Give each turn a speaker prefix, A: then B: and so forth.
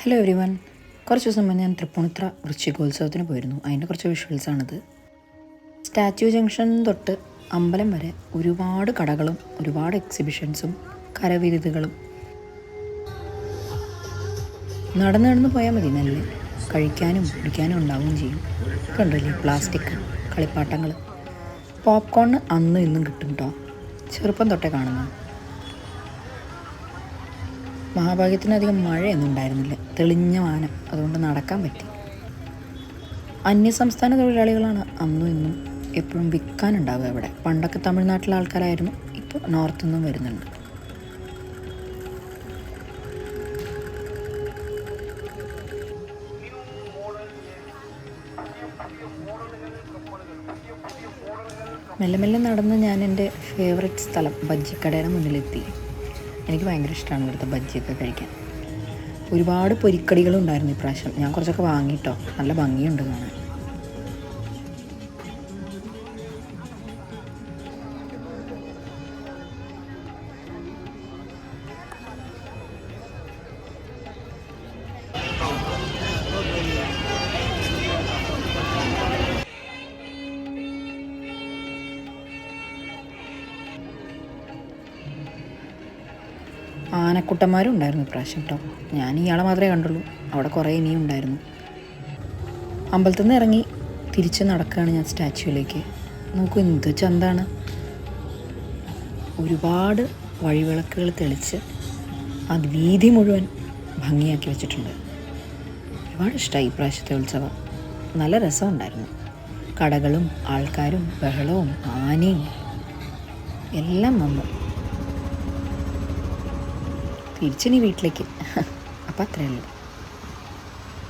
A: Hello every one കുറച്ച് ദിവസം മുന്നേ ഞാൻ തൃപ്പൂണിത്ര വൃശ്ചികോത്സവത്തിന് പോയിരുന്നു. അതിന്റെ കുറച്ച് വിഷ്വൽസാണിത് സ്റ്റാച്യു ജംഗ്ഷൻ തൊട്ട് അമ്പലം വരെ ഒരുപാട് കടകളും ഒരുപാട് എക്സിബിഷൻസും കരവിരുതുകളും. നടന്ന് നടന്ന് പോയാൽ മതി നല്ല. കഴിക്കാനും കുടിക്കാനും ഉണ്ടാവുകയും ചെയ്യും. കണ്ടില്ലേ പ്ലാസ്റ്റിക് കളിപ്പാട്ടങ്ങൾ പോപ്കോൺ അന്നും ഇന്നും കിട്ടും കേട്ടോ ചെറുപ്പം തൊട്ടേ കാണുന്നത്. മഹാഭാഗ്യത്തിന് അധികം മഴയൊന്നും ഉണ്ടായിരുന്നില്ല. തെളിഞ്ഞ വാനം. അതുകൊണ്ട് നടക്കാൻ പറ്റി. അന്യസംസ്ഥാന തൊഴിലാളികളാണ് അന്നും ഇന്നും എപ്പോഴും വിൽക്കാനുണ്ടാവുക ഇവിടെ. പണ്ടൊക്കെ തമിഴ്നാട്ടിലെ ആൾക്കാരായിരുന്നു. ഇപ്പോൾ നോർത്ത് നിന്നും വരുന്നുണ്ട്. മെല്ലെ മെല്ലെ നടന്ന് ഞാൻ എന്റെ ഫേവറേറ്റ് സ്ഥലം ബജ്ജിക്കടയുടെ മുന്നിലെത്തി. എനിക്ക് ഭയങ്കര ഇഷ്ടമാണ് ഇവിടുത്തെ ബജ്ജിയൊക്കെ കഴിക്കാൻ. ഒരുപാട് പൊരിക്കടികളുണ്ടായിരുന്നു ഇപ്രാവശ്യം ഞാൻ കുറച്ചൊക്കെ വാങ്ങിയിട്ടോ നല്ല ഭംഗിയുണ്ട് കാണാൻ. ആനക്കുട്ടന്മാരും ഉണ്ടായിരുന്നു ഇപ്രാവശ്യം കേട്ടോ. ഞാൻ ഇയാളെ മാത്രമേ കണ്ടുള്ളൂ. അവിടെ കുറേ ഇനിയും ഉണ്ടായിരുന്നു. അമ്പലത്തിൽ നിന്ന് ഇറങ്ങി തിരിച്ച് നടക്കുകയാണ് ഞാൻ സ്റ്റാച്യുവിലേക്ക് നോക്കൂ എന്ത് ചന്താണ്. ഒരുപാട് വഴിവിളക്കുകൾ തെളിച്ച് ആ വീതി മുഴുവൻ ഭംഗിയാക്കി വെച്ചിട്ടുണ്ട്. ഒരുപാട് ഇഷ്ടമായി ഇപ്രാവശ്യത്തെ ഉത്സവം. നല്ല രസമുണ്ടായിരുന്നു കടകളും ആൾക്കാരും ബഹളവും ആനയും എല്ലാം വന്നു. തിരിച്ചിനി വീട്ടിലേക്ക്. അപ്പം അത്രയേ